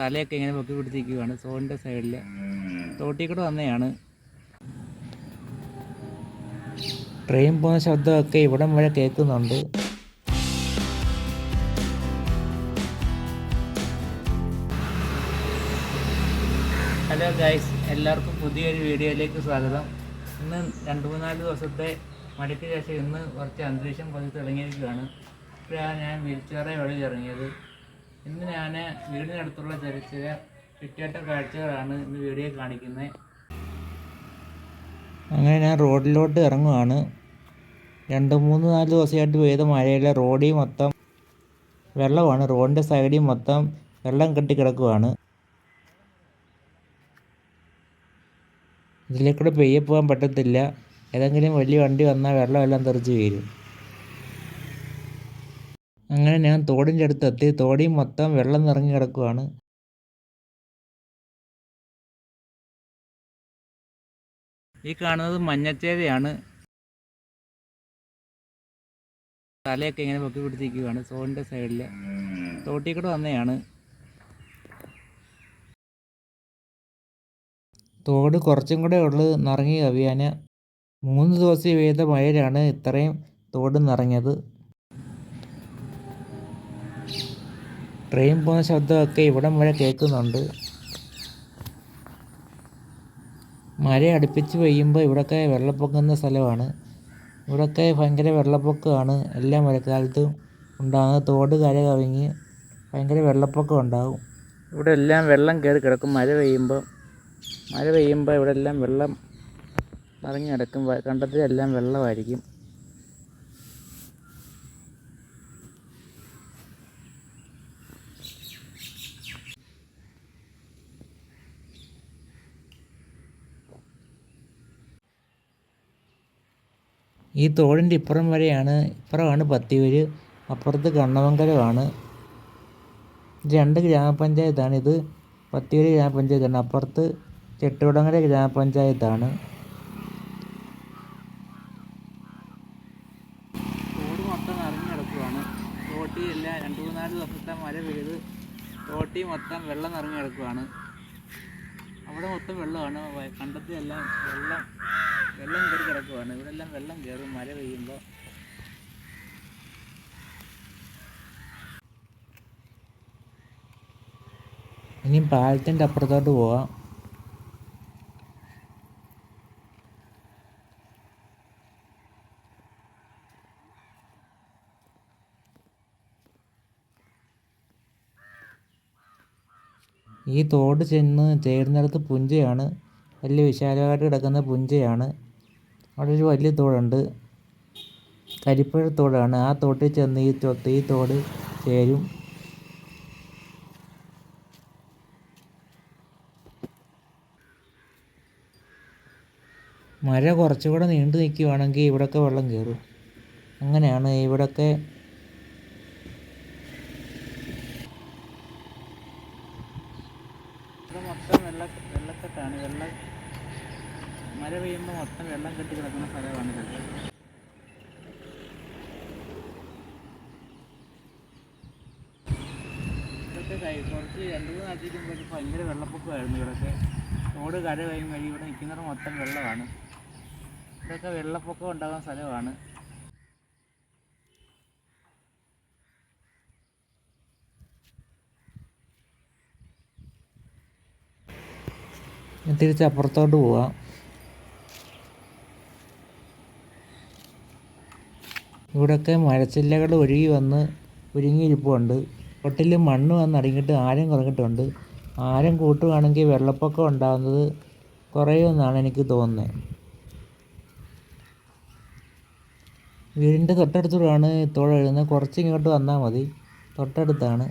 തലയൊക്കെ ഇങ്ങനെ പൊക്കി പിടിച്ചിരിക്കുകയാണ് സോണിന്റെ സൈഡിൽ തോട്ടിൽ കൂടെ വന്നതാണ് ട്രെയിൻ പോകുന്ന ശബ്ദമൊക്കെ ഇവിടം വരെ കേൾക്കുന്നുണ്ട്. ഹലോ ഗൈസ് എല്ലാവർക്കും പുതിയൊരു വീഡിയോയിലേക്ക് സ്വാഗതം. ഇന്ന് രണ്ട് മൂന്നാൽ ദിവസത്തെ മടിക്ക് ശേഷം ഇന്ന് കുറച്ച് അന്തരീക്ഷം കുറച്ച് തിളങ്ങിയിരിക്കുകയാണ് ഇപ്പോഴാണ് ഞാൻ വീൽച്ചെയറെ വഴി ഇറങ്ങിയത്. ഇന്ന് ഞാൻ വീടിനടുത്തുള്ള ചരിച്ചിൽ ചുറ്റുവട്ട കാഴ്ചകളാണ് ഇന്ന് വീഡിയോ കാണിക്കുന്നത്. അങ്ങനെ ഞാൻ റോഡിലോട്ട് ഇറങ്ങുവാണ്. രണ്ട് മൂന്ന് നാല് ദിവസമായിട്ട് പെയ്ത മഴയിലെ റോഡിൽ മൊത്തം വെള്ളമാണ്. റോഡിന്റെ സൈഡിൽ മൊത്തം വെള്ളം കെട്ടി ഇതിലേക്കൂടെ പെയ്യെ പോകാൻ പറ്റത്തില്ല. ഏതെങ്കിലും വലിയ വണ്ടി വന്നാൽ വെള്ളമെല്ലാം തെറിച്ച് വീഴും. അങ്ങനെ ഞാൻ തോടിന്റെ അടുത്തെത്തി തോടിൽ മൊത്തം വെള്ളം നിറഞ്ഞു കിടക്കുകയാണ് ഈ കാണുന്നത് മഞ്ഞച്ചേരയാണ്. തലയൊക്കെ ഇങ്ങനെ പൊക്കി പിടിച്ചിരിക്കുകയാണ് സോണിന്റെ സൈഡിൽ തോട്ടിൽ കൂടെ തോട് കുറച്ചും കൂടെ ഉള്ളു. നിറങ്ങി കവിയാന് മൂന്ന് ദിവസം പെയ്ത മഴയിലാണ് ഇത്രയും തോട് നിറഞ്ഞത്. ട്രെയിൻ പോകുന്ന ശബ്ദമൊക്കെ ഇവിടം വരെ കേൾക്കുന്നുണ്ട്. മഴ അടുപ്പിച്ച് പെയ്യുമ്പോൾ ഇവിടെയൊക്കെ വെള്ളപ്പൊക്കുന്ന സ്ഥലമാണ്. ഇവിടെയൊക്കെ ഭയങ്കര വെള്ളപ്പൊക്കമാണ്. എല്ലാ മഴക്കാലത്തും ഉണ്ടാകുന്നത് തോട് കര കവിഞ്ഞ് ഭയങ്കര വെള്ളപ്പൊക്കം ഉണ്ടാകും. ഇവിടെ എല്ലാം വെള്ളം കയറി കിടക്കും. മഴ പെയ്യുമ്പോൾ മഴ പെയ്യുമ്പോൾ ഇവിടെ എല്ലാം വെള്ളം നിറഞ്ഞു കിടക്കും. കണ്ടത്തിലെല്ലാം വെള്ളമായിരിക്കും. ഈ തോടിന്റെ ഇപ്പുറം വരെയാണ് ഇപ്പുറമാണ് പത്തിയൂര് അപ്പുറത്ത് കണ്ണമംഗലമാണ്. രണ്ട് ഗ്രാമപഞ്ചായത്താണ്. ഇത് പത്തിയൂര് ഗ്രാമപഞ്ചായത്താണ്. അപ്പുറത്ത് ചെട്ടുകുടങ്ങര ഗ്രാമപഞ്ചായത്താണ്. തോട് നിറഞ്ഞു മൊത്തം വെള്ളം നിറഞ്ഞു കിടക്കുകയാണ് അവിടെ മൊത്തം വെള്ളമാണ്. കണ്ടത്തിലെല്ലാം വെള്ളം വെള്ളം കയറി കിടക്കുവാണ്. ഇവിടെ എല്ലാം വെള്ളം കയറും. മല പെയ്യുമ്പോൾ ഇനി പാലത്തിന്റെ അപ്പുറത്തോട്ട് പോവാം. ഈ തോട് ചെന്ന് ചേരുന്നിടത്ത് പുഞ്ചയാണ്. വലിയ വിശാലമായിട്ട് കിടക്കുന്ന പുഞ്ചയാണ്. അവിടെ ഒരു വലിയ തോടുണ്ട്. കരിപ്പുഴ തോടാണ്. ആ തോട്ടിൽ ചെന്ന് ഈ ഈ തോട് ചേരും. മഴ കുറച്ചുകൂടെ നീണ്ടു നിൽക്കുകയാണെങ്കിൽ ഇവിടൊക്കെ വെള്ളം കയറും. അങ്ങനെയാണ് ഇവിടെയൊക്കെ ഇവിടെ മൊത്തം വെള്ള വെള്ളക്കെട്ടാണ്. വെള്ളം മഴ പെയ്യുമ്പോൾ മൊത്തം വെള്ളം കെട്ടി കിടക്കുന്ന സ്ഥലമാണ് ഇത്. ഇതൊക്കെ കുറച്ച് രണ്ട് മൂന്ന് ആഴ്ചയ്ക്ക് മുമ്പ് ഭയങ്കര വെള്ളപ്പൊക്കമായിരുന്നു ഇവിടെയൊക്കെ. റോഡ് കര കഴിയും വഴി ഇവിടെ നിൽക്കുന്നത് മൊത്തം വെള്ളമാണ്. ഇതൊക്കെ വെള്ളപ്പൊക്കം ഉണ്ടാകുന്ന സ്ഥലമാണ്. തിരിച്ച് അപ്പുറത്തോട്ട് പോവാം. ഇവിടെയൊക്കെ മഴച്ചില്ലകൾ ഒഴുകി വന്ന് ഒരുങ്ങിയിരിപ്പുണ്ട് ഒട്ടിൽ മണ്ണ് വന്ന് അടങ്ങിയിട്ട് ആഴം കുറഞ്ഞിട്ടുണ്ട്. ആഴം കൂട്ടുകയാണെങ്കിൽ വെള്ളപ്പൊക്കം ഉണ്ടാകുന്നത് കുറയുമെന്നാണ് എനിക്ക് തോന്നുന്നത്. വീടിന്റെ തൊട്ടടുത്തൂടെയാണ് തുഴ എഴുതുന്നത് കുറച്ച് ഇങ്ങോട്ട് വന്നാൽ മതി. തൊട്ടടുത്താണ്.